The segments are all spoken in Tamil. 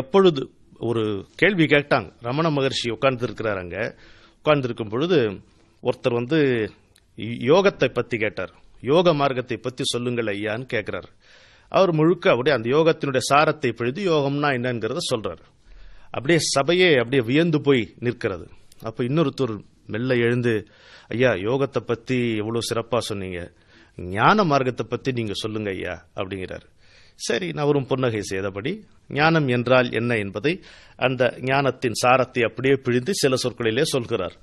எப்பொழுது ஒரு கேள்வி கேட்டாங்க. ரமண மகர்ஷி உட்கார்ந்துருக்கிறார் அங்கே. உட்கார்ந்துருக்கும் பொழுது ஒருத்தர் வந்து யோகத்தை பற்றி கேட்டார். யோக மார்க்கத்தை பற்றி சொல்லுங்கள் ஐயான்னு கேட்குறார் அவர் முழுக்க அப்படியே அந்த யோகத்தினுடைய சாரத்தை பிழுது யோகம்னா என்னங்கிறத சொல்கிறார் அப்படியே சபையே அப்படியே வியந்து போய் நிற்கிறது. அப்போ இன்னொருத்தர் மெல்ல எழுந்து ஐயா யோகத்தை பற்றி எவ்வளோ சிறப்பாக சொன்னீங்க. ஞான மார்க்கத்தை பற்றி நீங்கள் சொல்லுங்க ஐயா அப்படிங்கிறார். சரி நான் அவரும் புன்னகை செய்தபடி ஞானம் என்றால் என்ன என்பதை அந்த ஞானத்தின் சாரத்தை அப்படியே பிழிந்து சில சொற்களிலே சொல்கிறார்.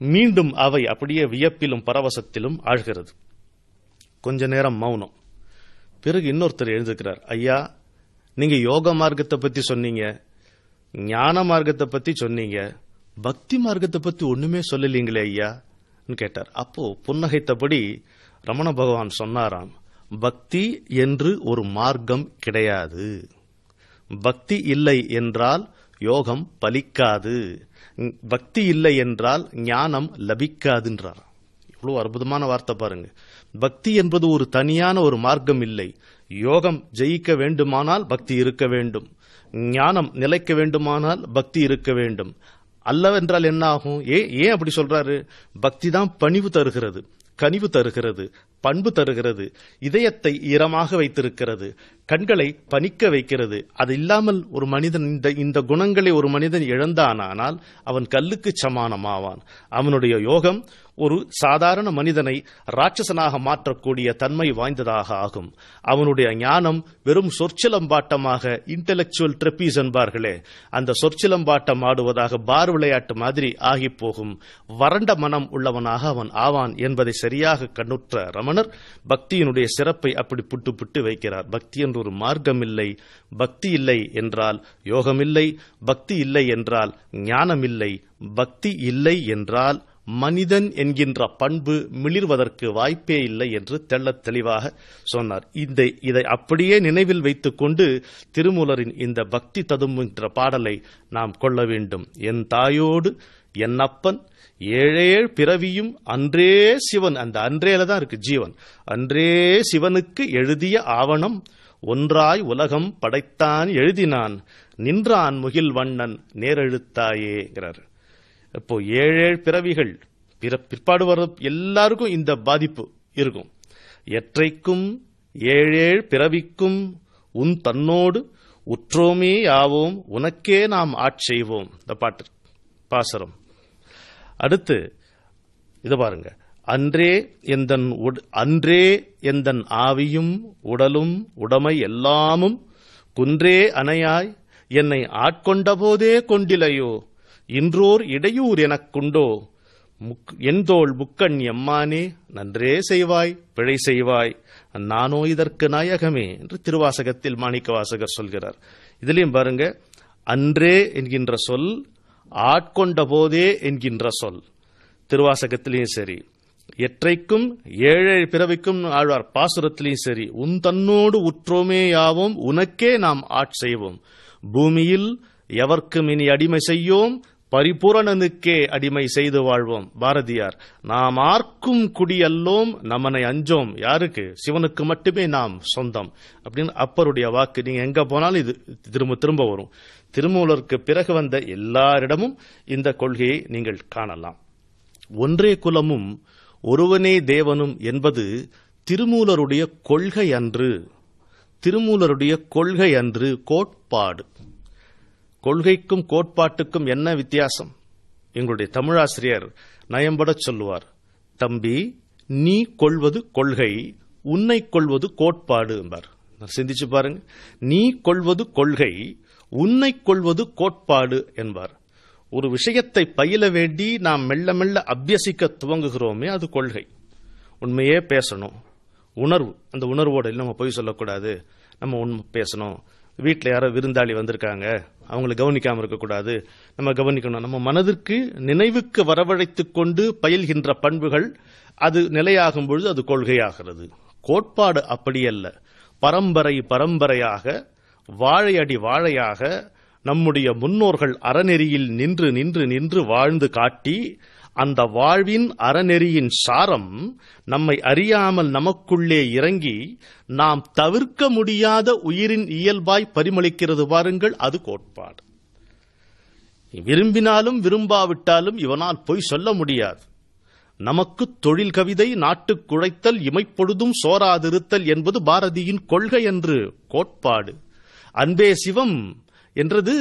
மீண்டும் அவை அப்படியே வியப்பிலும் பரவசத்திலும் ஆழ்கிறது. கொஞ்ச நேரம் மௌனம். பிறகு இன்னொருத்தர் எழுந்துக்கிறார் ஐயா நீங்க யோக மார்க்கத்தை பத்தி சொன்னீங்க ஞான மார்க்கத்தை பத்தி சொன்னீங்க பக்தி மார்க்கத்தை பத்தி ஒண்ணுமே சொல்லலீங்களே ஐயா? கேட்டார். அப்போ புன்னகைத்தபடி ரமண பகவான் சொன்னாராம் பக்தி என்று ஒரு மார்க்கம் கிடையாது. பக்தி இல்லை என்றால் யோகம் பலிக்காது. பக்தி இல்லை என்றால் ஞானம் லபிக்காதுன்றார். இவ்வளோ அற்புதமான வார்த்தை பாருங்க. பக்தி என்பது ஒரு தனியான ஒரு மார்க்கம் இல்லை. யோகம் ஜெயிக்க வேண்டுமானால் பக்தி இருக்க வேண்டும். ஞானம் நிலைக்க வேண்டுமானால் பக்தி இருக்க வேண்டும். அல்லவென்றால் என்ன ஆகும் ஏ ஏன் அப்படி சொல்றாரு? பக்தி தான் பணிவு தருகிறது. கனிவு தருகிறது. பண்பு தருகிறது. இதயத்தை ஈரமாக வைத்திருக்கிறது. கண்களை பணிக்க வைக்கிறது. அது இல்லாமல் ஒரு மனிதன் இந்த இந்த குணங்களை ஒரு மனிதன் இழந்தானால் அவன் கல்லுக்கு சமானமாவான். அவனுடைய யோகம் ஒரு சாதாரண மனிதனை ராட்சசனாக மாற்றக்கூடிய தன்மை வாய்ந்ததாக ஆகும். அவனுடைய ஞானம் வெறும் சொற்சிலம்பாட்டமாக இன்டெலெக்சுவல் ட்ரெப்பீஸ் என்பார்களே அந்த சொற்சிலம்பாட்டம் ஆடுவதாக பார் விளையாட்டு மாதிரி ஆகி போகும் வறண்ட மனம் உள்ளவனாக அவன் ஆவான் என்பதை சரியாக கண்ணுற்ற ரமணர் பக்தியினுடைய சிறப்பை அப்படி புட்டு புட்டு வைக்கிறார். பக்தி என்று ஒரு மார்க்கம் இல்லை பக்தி இல்லை என்றால் யோகமில்லை பக்தி இல்லை என்றால் ஞானமில்லை பக்தி இல்லை என்றால் மனிதன் என்கின்ற பண்பு மிளிர்வதற்கு வாய்ப்பே இல்லை என்று தெள்ளத் தெளிவாக சொன்னார். இந்த இதை அப்படியே நினைவில் வைத்துக் கொண்டு திருமூலரின் இந்த பக்தி ததும்புகின்ற பாடலை நாம் கொள்ள வேண்டும். என் தாயோடு என் அப்பன் ஏழேழ் பிறவியும் அன்றே சிவன். அந்த அன்றேல தான் இருக்கு ஜீவன். அன்றே சிவனுக்கு எழுதிய ஆவணம் ஒன்றாய் உலகம் படைத்தான் எழுதினான். நின்றான் முகில் வண்ணன் நேரெழுத்தாயேங்கிறார். இப்போ ஏழேழு பிறவிகள் பிற பிற்பாடு வர எல்லாருக்கும் இந்த பாதிப்பு இருக்கும். எற்றைக்கும் ஏழேழு பிறவிக்கும் உன் தன்னோடு உற்றோமே யாவோம் உனக்கே நாம் ஆட்செய்வோம் இந்த பாட்டு பாசரம். அடுத்து இதை பாருங்கள் அன்றே எந்தன் அன்றே எந்தன் ஆவியும் உடலும் உடமை எல்லாமும் குன்றே அணையாய் என்னை ஆட்கொண்டபோதே கொண்டிலையோ? இன்றோர் இடையூர் எனக்குண்டோ? எந்தோள் முக்கண் எம்மானே நன்றே செய்வாய் பிழை செய்வாய். நானோ இதற்கு நாயகமே என்று திருவாசகத்தில் மாணிக்க வாசகர் சொல்கிறார். இதுலயும் பாருங்க அன்றே என்கின்ற சொல் ஆட்கொண்ட போதே என்கின்ற சொல். திருவாசகத்திலையும் சரி. எற்றைக்கும் ஏழேழு பிறவிக்கும் ஆழ்வார் பாசுரத்திலையும் சரி உன் தன்னோடு உற்றோமே யாவோம் உனக்கே நாம் ஆட்செய்வோம் பூமியில் எவர்க்கும் இனி அடிமை செய்யோம் பரிபூரணனுக்கே அடிமை செய்து வாழ்வோம். பாரதியார் நாம் ஆர்க்கும் குடியல்லோம் நம்மனை அஞ்சோம். யாருக்கு? சிவனுக்கு மட்டுமே நாம் சொந்தம். அப்படின்னு அப்பருடைய வாக்கு நீங்க எங்க போனாலும் இது திரும்ப திரும்ப வரும். திருமூலருக்கு பிறகு வந்த எல்லாரிடமும் இந்த கொள்கையை நீங்கள் காணலாம். ஒன்றே குலமும் ஒருவனே தேவனும் என்பது திருமூலருடைய கொள்கை அன்று. திருமூலருடைய கொள்கை அன்று கோட்பாடு. கொள்கைக்கும் கோட்பாட்டுக்கும் என்ன வித்தியாசம்? எங்களுடைய தமிழாசிரியர் நயம்பட சொல்லுவார் தம்பி நீ கொள்வது கொள்கை உன்னை கொள்வது கோட்பாடு என்பார். சிந்திச்சு பாருங்க. நீ கொள்வது கொள்கை உன்னை கொள்வது கோட்பாடு என்பார். ஒரு விஷயத்தை பயில வேண்டி நாம் மெல்ல மெல்ல அபியசிக்க துவங்குகிறோமே அது கொள்கை. உண்மையே பேசணும். உணர்வு. அந்த உணர்வோடு நம்ம பொய் சொல்லக்கூடாது. நம்ம உண்மை பேசணும். வீட்டில் யாரோ விருந்தாளி வந்திருக்காங்க. அவங்களை கவனிக்காமல் இருக்கக்கூடாது. நம்ம கவனிக்கணும். நம்ம மனதிற்கு நினைவுக்கு வரவழைத்துக் கொண்டு பயில்கின்ற பண்புகள் அது நிலையாகும் பொழுது அது கொள்கையாகிறது. கோட்பாடு அப்படியல்ல. பரம்பரை பரம்பரையாக வாழையடி வாழையாக நம்முடைய முன்னோர்கள் அறநெறியில் நின்று நின்று நின்று வாழ்ந்து காட்டி அந்த வாழ்வின் அறநெறியின் சாரம் நம்மை அறியாமல் நமக்குள்ளே இறங்கி நாம் தவிர்க்க முடியாத உயிரின் இயல்பாய் பரிமளிக்கிறது பாருங்கள் அது கோட்பாடு. விரும்பினாலும் விரும்பாவிட்டாலும் இவனால் பொய் சொல்ல முடியாது. நமக்கு தொழில் கவிதை நாட்டுக் குழைத்தல் இமைப்பொழுதும் சோராதிருத்தல் என்பது பாரதியின் கொள்கை என்று கோட்பாடு. அன்பே சிவம் என்றது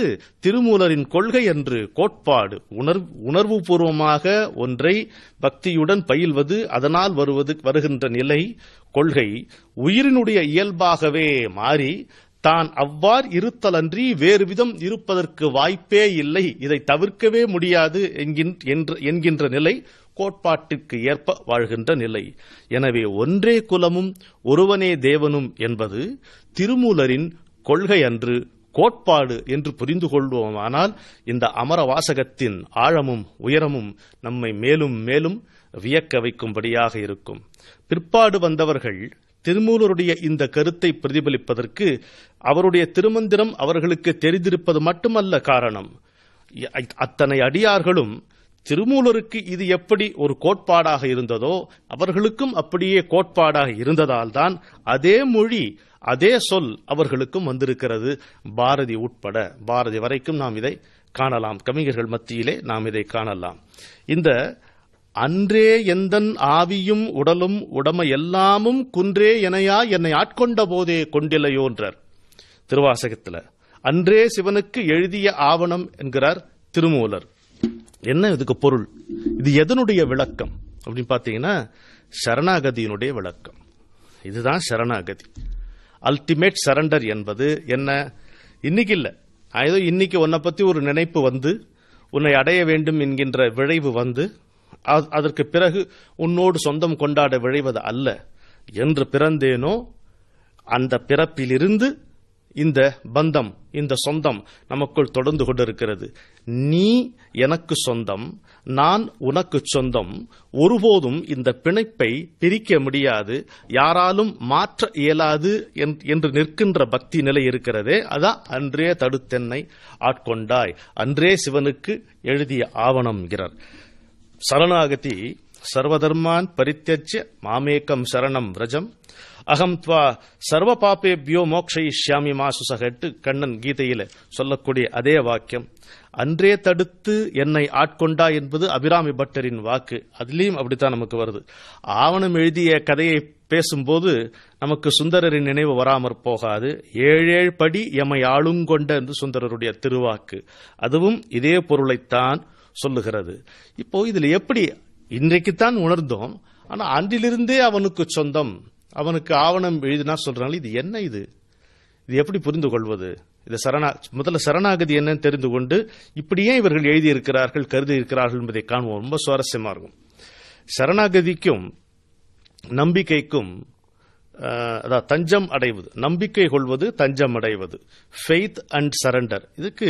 திருமூலரின் கொள்கை என்று கோட்பாடு. உணர்வு உணர்வு பூர்வமாக ஒன்றை பக்தியுடன் பயில்வது அதனால் வருவது வருகின்ற நிலை கொள்கை உயிரினுடைய இயல்பாகவே மாறி தான் அவ்வாறு இருத்தலன்றி வேறு விதம் இருப்பதற்கு வாய்ப்பே இல்லை. இதை தவிர்க்கவே முடியாது என்கின்ற நிலை கோட்பாட்டிற்கு ஏற்ப வாழ்கின்ற நிலை. எனவே ஒன்றே குலமும் ஒருவனே தேவனும் என்பது திருமூலரின் கொள்கை அன்று கோட்பாடு என்று புரிந்து கொள்வோமானால் இந்த அமர வாசகத்தின் ஆழமும் உயரமும் நம்மை மேலும் மேலும் வியக்க வைக்கும்படியாக இருக்கும். பிற்பாடு வந்தவர்கள் திருமூலருடைய இந்த கருத்தை பிரதிபலிப்பதற்கு அவருடைய திருமந்திரம் அவர்களுக்கு தெரிந்திருப்பது மட்டுமல்ல காரணம். அத்தனை அடியார்களும் திருமூலருக்கு இது எப்படி ஒரு கோட்பாடாக இருந்ததோ அவர்களுக்கும் அப்படியே கோட்பாடாக இருந்ததால் தான் அதே மொழி அதே சொல் அவர்களுக்கும் வந்திருக்கிறது. பாரதி உட்பட பாரதி வரைக்கும் நாம் இதை காணலாம். கவிஞர்கள் மத்தியிலே நாம் இதை காணலாம். இந்த அன்றே எந்தன் ஆவியும் உடலும் உடமை எல்லாமும் குன்றே எனையா என்னை ஆட்கொண்ட போதே கொண்டிலையோன்றார் திருவாசகத்தில் அன்றே சிவனுக்கு எழுதிய ஆவணம் என்கிறார் திருமூலர். என்ன இதுக்கு பொருள்? இது எதனுடைய விளக்கம்? அப்படின்னு பார்த்தீங்கன்னா சரணாகதியினுடைய விளக்கம். இதுதான் சரணாகதி. அல்டிமேட் சரண்டர் என்பது என்ன? இன்னைக்கு இல்லை. ஏதோ இன்னைக்கு உன்னை பற்றி ஒரு நினைப்பு வந்து உன்னை அடைய வேண்டும் என்கின்ற விளைவு வந்து அதற்கு பிறகு உன்னோடு சொந்தம் கொண்டாட விழைவது அல்ல. என்று பிறந்தேனோ அந்த பிறப்பிலிருந்து இந்த பந்தம் இந்த சொந்தம் நமக்குள் தொடர்ந்து கொண்டிருக்கிறது. நீ எனக்கு சொந்தம் நான் உனக்கு சொந்தம். ஒருபோதும் இந்த பிணைப்பை பிரிக்க முடியாது. யாராலும் மாற்ற இயலாது என்று நிற்கின்ற பக்தி நிலை இருக்கிறதே அதான் அன்றே தடுத்தென்னை ஆட்கொண்டாய். அன்றே சிவனுக்கு எழுதிய ஆவணம்ங்கிறார். சரணாகதி சர்வதர்மான் பரித்தியஜ்ய மாமேக்கம் சரணம் விரஜம். அகம் துவா சர்வ பாப்பேபியோ மோக்ஷயிஷ்யாமி மாசு சகட்டு கண்ணன் கீதையில சொல்லக்கூடிய அதே வாக்கியம். அன்றே தடுத்து என்னை ஆட்கொண்டா என்பது அபிராமி பட்டரின் வாக்கு. அதுலேயும் அப்படித்தான் நமக்கு வருது. ஆவணம் எழுதிய கதையை பேசும்போது நமக்கு சுந்தரரின் நினைவு வராமற் போகாது. ஏழேழ் படி எமை ஆளுங்கொண்ட என்று சுந்தரருடைய திருவாக்கு. அதுவும் இதே பொருளைத்தான் சொல்லுகிறது. இப்போ இதில் எப்படி இன்றைக்குத்தான் உணர்ந்தோம். ஆனா அன்றிலிருந்தே அவனுக்கு சொந்தம். அவனுக்கு ஆவணம் எழுதினா சொல்றாங்க இது என்ன இது? இது எப்படி புரிந்து கொள்வது? இது சரணா முதல்ல சரணாகதி என்னன்னு தெரிந்து கொண்டு இப்படியே இவர்கள் எழுதியிருக்கிறார்கள் கருதி இருக்கிறார்கள் என்பதை காணுவோம் ரொம்ப சுவாரஸ்யமா இருக்கும். சரணாகதிக்கும் நம்பிக்கைக்கும் அதாவது தஞ்சம் அடைவது. நம்பிக்கை கொள்வது தஞ்சம் அடைவது. ஃபெய்த் அண்ட் சரண்டர் இதுக்கு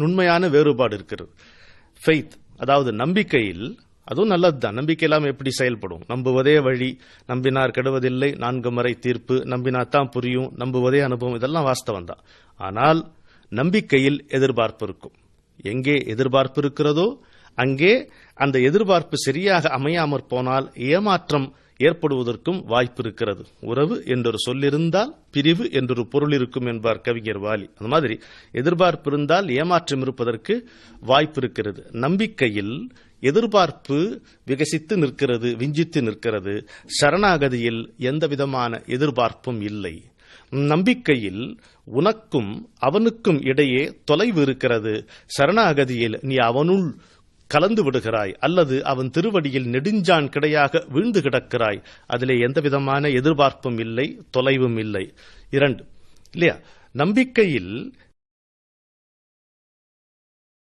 நுண்மையான வேறுபாடு இருக்கிறது. ஃபெய்த் அதாவது நம்பிக்கையில் அதுவும் நல்லதுதான். நம்பிக்கை இல்லாமல் எப்படி செயல்படும்? நம்புவதே வழி. நம்பினார் கெடுவதில்லை நான்கு முறை தீர்ப்பு. நம்பினாத்தான் புரியும். நம்புவதே அனுபவம். இதெல்லாம் வாஸ்தவம் தான் ஆனால் நம்பிக்கையில் எதிர்பார்ப்பு இருக்கும். எங்கே எதிர்பார்ப்பு இருக்கிறதோ அங்கே அந்த எதிர்பார்ப்பு சரியாக அமையாமற் போனால் ஏமாற்றம் ஏற்படுவதற்கும் வாய்ப்பு இருக்கிறது. உறவு என்றொரு சொல்லிருந்தால் பிரிவு என்றொரு பொருள் இருக்கும் என்பார் கவிஞர் வாலி. அந்த மாதிரி எதிர்பார்ப்பு இருந்தால் ஏமாற்றம் இருப்பதற்கு வாய்ப்பு இருக்கிறது. நம்பிக்கையில் எதிர்பார்ப்பு விகசித்து நிற்கிறது விஞ்சித்து நிற்கிறது. சரணாகதியில் எந்த விதமான எதிர்பார்ப்பும் இல்லை. நம்பிக்கையில் உனக்கும் அவனுக்கும் இடையே தொலைவு இருக்கிறது. சரணாகதியில் நீ அவனுள் கலந்து விடுகிறாய். அல்லது அவன் திருவடியில் நெடுஞ்சான் கிடையாக வீழ்ந்து கிடக்கிறாய். அதிலே எந்த விதமான எதிர்பார்ப்பும் இல்லை தொலைவும் இல்லை. இரண்டு இல்லையா? நம்பிக்கையில்